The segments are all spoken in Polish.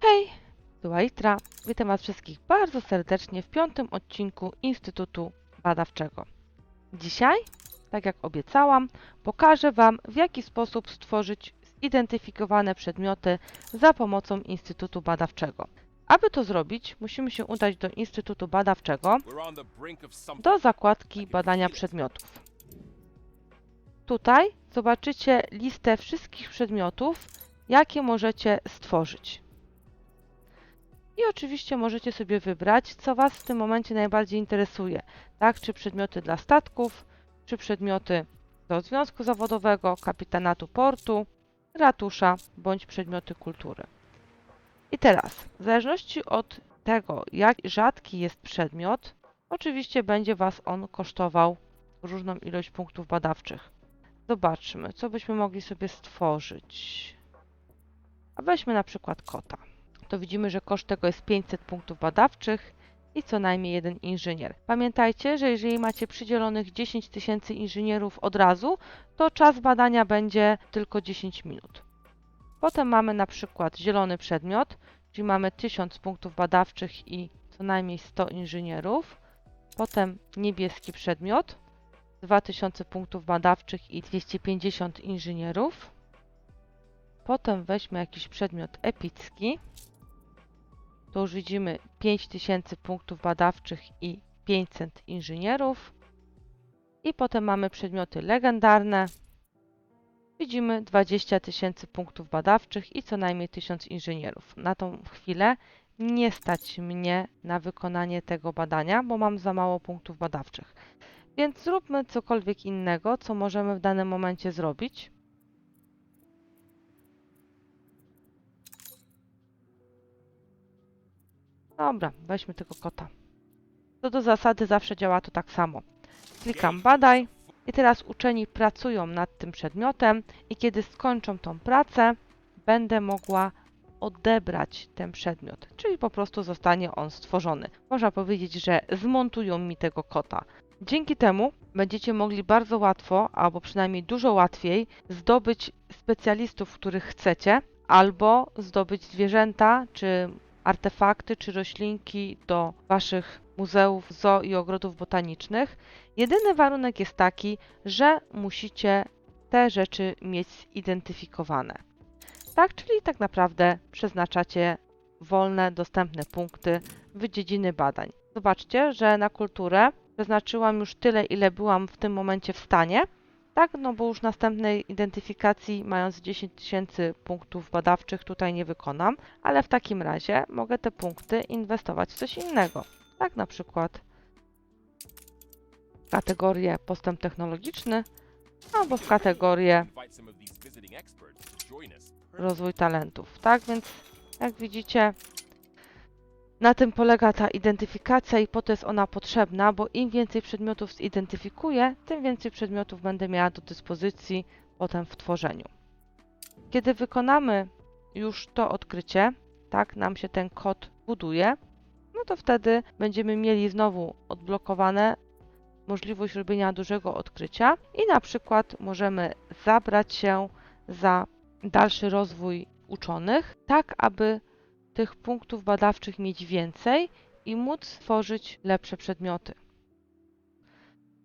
Hej, tu Aitra. Witam Was wszystkich bardzo serdecznie w piątym odcinku Instytutu Badawczego. Dzisiaj, tak jak obiecałam, pokażę Wam, w jaki sposób stworzyć zidentyfikowane przedmioty za pomocą Instytutu Badawczego. Aby to zrobić, musimy się udać do Instytutu Badawczego, do zakładki badania przedmiotów. Tutaj zobaczycie listę wszystkich przedmiotów, jakie możecie stworzyć. I oczywiście możecie sobie wybrać, co Was w tym momencie najbardziej interesuje. Tak, czy przedmioty dla statków, czy przedmioty do związku zawodowego, kapitanatu portu, ratusza bądź przedmioty kultury. I teraz, w zależności od tego, jak rzadki jest przedmiot, oczywiście będzie Was on kosztował różną ilość punktów badawczych. Zobaczmy, co byśmy mogli sobie stworzyć. A weźmy na przykład kota. To widzimy, że koszt tego jest 500 punktów badawczych i co najmniej jeden inżynier. Pamiętajcie, że jeżeli macie przydzielonych 10 tysięcy inżynierów od razu, to czas badania będzie tylko 10 minut. Potem mamy na przykład zielony przedmiot, czyli mamy 1000 punktów badawczych i co najmniej 100 inżynierów. Potem niebieski przedmiot, 2000 punktów badawczych i 250 inżynierów. Potem weźmy jakiś przedmiot epicki. Tu już widzimy 5000 punktów badawczych i 500 inżynierów. I potem mamy przedmioty legendarne. Widzimy 20 tysięcy punktów badawczych i co najmniej 1000 inżynierów. Na tą chwilę nie stać mnie na wykonanie tego badania, bo mam za mało punktów badawczych. Więc zróbmy cokolwiek innego, co możemy w danym momencie zrobić. Dobra, weźmy tego kota. Co do zasady zawsze działa to tak samo. Klikam badaj i teraz uczeni pracują nad tym przedmiotem i kiedy skończą tą pracę, będę mogła odebrać ten przedmiot, czyli po prostu zostanie on stworzony. Można powiedzieć, że zmontują mi tego kota. Dzięki temu będziecie mogli bardzo łatwo, albo przynajmniej dużo łatwiej, zdobyć specjalistów, których chcecie, albo zdobyć zwierzęta, czy artefakty, czy roślinki do waszych muzeów, zoo i ogrodów botanicznych. Jedyny warunek jest taki, że musicie te rzeczy mieć zidentyfikowane. Tak, czyli tak naprawdę przeznaczacie wolne, dostępne punkty w dziedziny badań. Zobaczcie, że na kulturę przeznaczyłam już tyle, ile byłam w tym momencie w stanie. Tak, no bo już następnej identyfikacji, mając 10 tysięcy punktów badawczych, tutaj nie wykonam, ale w takim razie mogę te punkty inwestować w coś innego. Tak, na przykład w kategorię postęp technologiczny albo w kategorię rozwój talentów. Tak więc, jak widzicie, na tym polega ta identyfikacja i po to jest ona potrzebna, bo im więcej przedmiotów zidentyfikuję, tym więcej przedmiotów będę miała do dyspozycji potem w tworzeniu. Kiedy wykonamy już to odkrycie, tak, nam się ten kod buduje, no to wtedy będziemy mieli znowu odblokowane możliwość robienia dużego odkrycia i na przykład możemy zabrać się za dalszy rozwój uczonych, tak aby tych punktów badawczych mieć więcej i móc stworzyć lepsze przedmioty.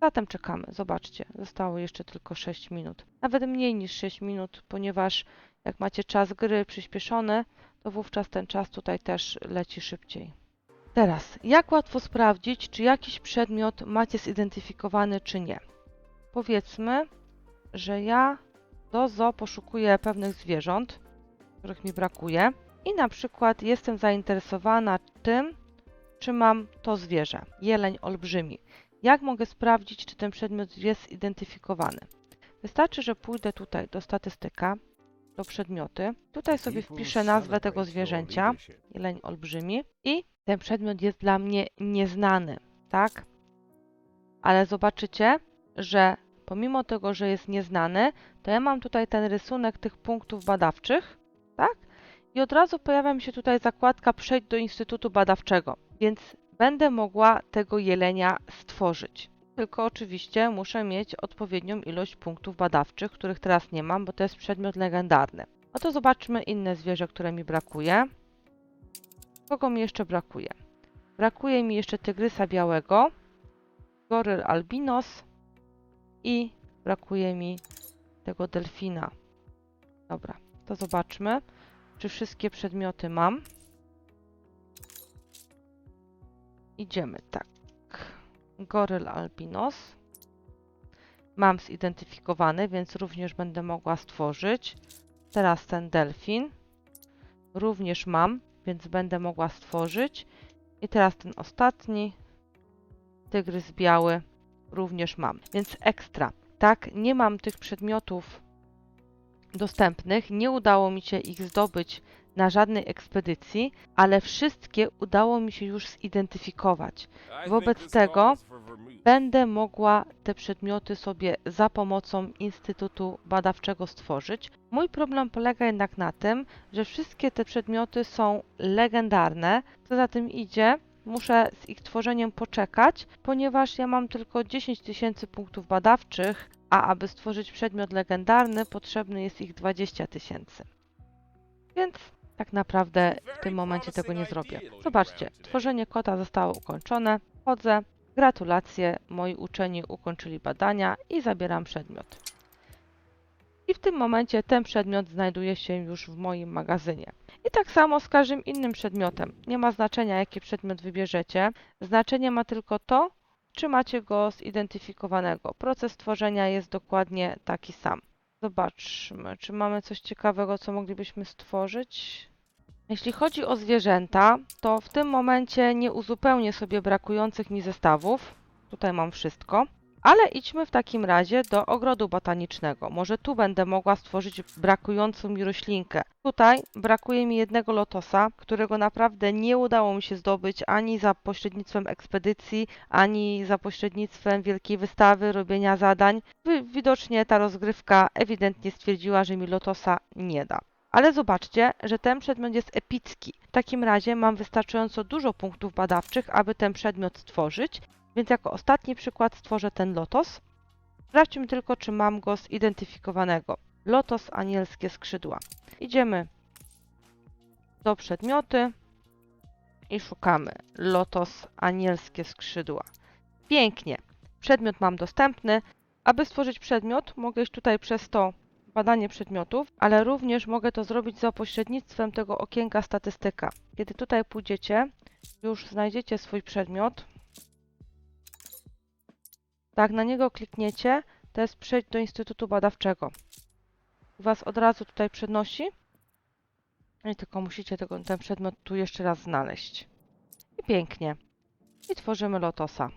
Zatem czekamy. Zobaczcie, zostało jeszcze tylko 6 minut. Nawet mniej niż 6 minut, ponieważ jak macie czas gry przyspieszony, to wówczas ten czas tutaj też leci szybciej. Teraz, jak łatwo sprawdzić, czy jakiś przedmiot macie zidentyfikowany, czy nie? Powiedzmy, że ja do zoo poszukuję pewnych zwierząt, których mi brakuje i na przykład jestem zainteresowana tym, czy mam to zwierzę, jeleń olbrzymi. Jak mogę sprawdzić, czy ten przedmiot jest zidentyfikowany? Wystarczy, że pójdę tutaj do statystyka, do przedmioty. Tutaj sobie wpiszę nazwę tego zwierzęcia, jeleń olbrzymi i ten przedmiot jest dla mnie nieznany, tak? Ale zobaczycie, że pomimo tego, że jest nieznany, to ja mam tutaj ten rysunek tych punktów badawczych, tak? I od razu pojawia mi się tutaj zakładka Przejdź do Instytutu Badawczego, więc będę mogła tego jelenia stworzyć. Tylko oczywiście muszę mieć odpowiednią ilość punktów badawczych, których teraz nie mam, bo to jest przedmiot legendarny. Oto zobaczmy inne zwierzę, które mi brakuje. Kogo mi jeszcze brakuje? Brakuje mi jeszcze tygrysa białego, goryl albinos i brakuje mi tego delfina. Dobra, to zobaczmy, czy wszystkie przedmioty mam. Idziemy tak. Goryl albinos. Mam zidentyfikowany, więc również będę mogła stworzyć. Teraz ten delfin. Również mam, więc będę mogła stworzyć. I teraz ten ostatni. Tygrys biały. Również mam. Więc ekstra. Tak, nie mam tych przedmiotów dostępnych. Nie udało mi się ich zdobyć na żadnej ekspedycji, ale wszystkie udało mi się już zidentyfikować. Wobec tego. Będę mogła te przedmioty sobie za pomocą Instytutu Badawczego stworzyć. Mój problem polega jednak na tym, że wszystkie te przedmioty są legendarne. Co za tym idzie, muszę z ich tworzeniem poczekać, ponieważ ja mam tylko 10 tysięcy punktów badawczych, a aby stworzyć przedmiot legendarny, potrzebny jest ich 20 tysięcy. Więc tak naprawdę w tym momencie tego nie zrobię. Zobaczcie, tworzenie kota zostało ukończone. Chodzę, Gratulacje, moi uczeni ukończyli badania i zabieram przedmiot. I w tym momencie ten przedmiot znajduje się już w moim magazynie. I tak samo z każdym innym przedmiotem. Nie ma znaczenia, jaki przedmiot wybierzecie. Znaczenie ma tylko to, czy macie go zidentyfikowanego. Proces tworzenia jest dokładnie taki sam. Zobaczmy, czy mamy coś ciekawego, co moglibyśmy stworzyć. Jeśli chodzi o zwierzęta, to w tym momencie nie uzupełnię sobie brakujących mi zestawów. Tutaj mam wszystko. Ale idźmy w takim razie do ogrodu botanicznego. Może tu będę mogła stworzyć brakującą mi roślinkę. Tutaj brakuje mi jednego lotosa, którego naprawdę nie udało mi się zdobyć ani za pośrednictwem ekspedycji, ani za pośrednictwem wielkiej wystawy, robienia zadań. Wi- Widocznie ta rozgrywka ewidentnie stwierdziła, że mi lotosa nie da. Ale zobaczcie, że ten przedmiot jest epicki. W takim razie mam wystarczająco dużo punktów badawczych, aby ten przedmiot stworzyć, więc jako ostatni przykład stworzę ten lotos. Sprawdźmy tylko, czy mam go zidentyfikowanego. Lotos anielskie skrzydła. Idziemy do przedmioty i szukamy lotos anielskie skrzydła. Pięknie. Przedmiot mam dostępny. Aby stworzyć przedmiot, mogę iść tutaj przez to badanie przedmiotów, ale również mogę to zrobić za pośrednictwem tego okienka statystyka. Kiedy tutaj pójdziecie, już znajdziecie swój przedmiot. Tak, na niego klikniecie, to jest przejść do Instytutu Badawczego. Was od razu tutaj przenosi. I tylko musicie tego, ten przedmiot tu jeszcze raz znaleźć. I pięknie. I tworzymy lotosa.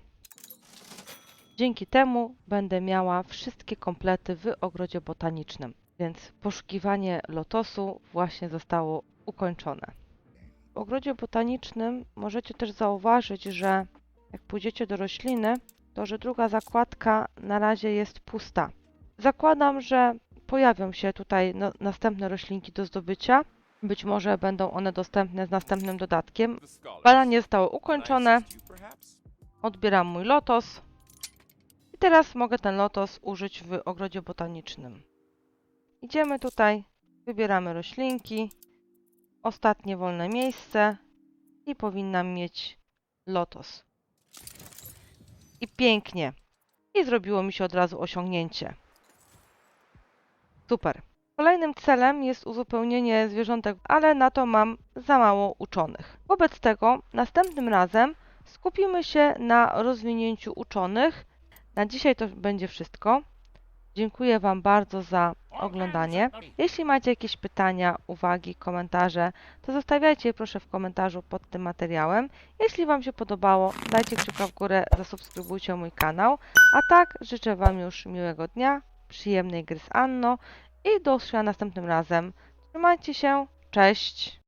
Dzięki temu będę miała wszystkie komplety w ogrodzie botanicznym, więc poszukiwanie lotosu właśnie zostało ukończone. W ogrodzie botanicznym możecie też zauważyć, że jak pójdziecie do rośliny, to że druga zakładka na razie jest pusta. Zakładam, że pojawią się tutaj no, następne roślinki do zdobycia. Być może będą one dostępne z następnym dodatkiem. Badanie zostało ukończone. Odbieram mój lotos. I teraz mogę ten lotos użyć w ogrodzie botanicznym. Idziemy tutaj, wybieramy roślinki, ostatnie wolne miejsce i powinnam mieć lotos. I pięknie. I zrobiło mi się od razu osiągnięcie. Super. Kolejnym celem jest uzupełnienie zwierzątek, ale na to mam za mało uczonych. Wobec tego następnym razem skupimy się na rozwinięciu uczonych. Na dzisiaj to będzie wszystko. Dziękuję Wam bardzo za oglądanie. Jeśli macie jakieś pytania, uwagi, komentarze, to zostawiajcie je proszę w komentarzu pod tym materiałem. Jeśli Wam się podobało, dajcie kciuka w górę, zasubskrybujcie mój kanał. A tak, życzę Wam już miłego dnia, przyjemnej gry z Anno i do usłyszenia następnym razem. Trzymajcie się, cześć!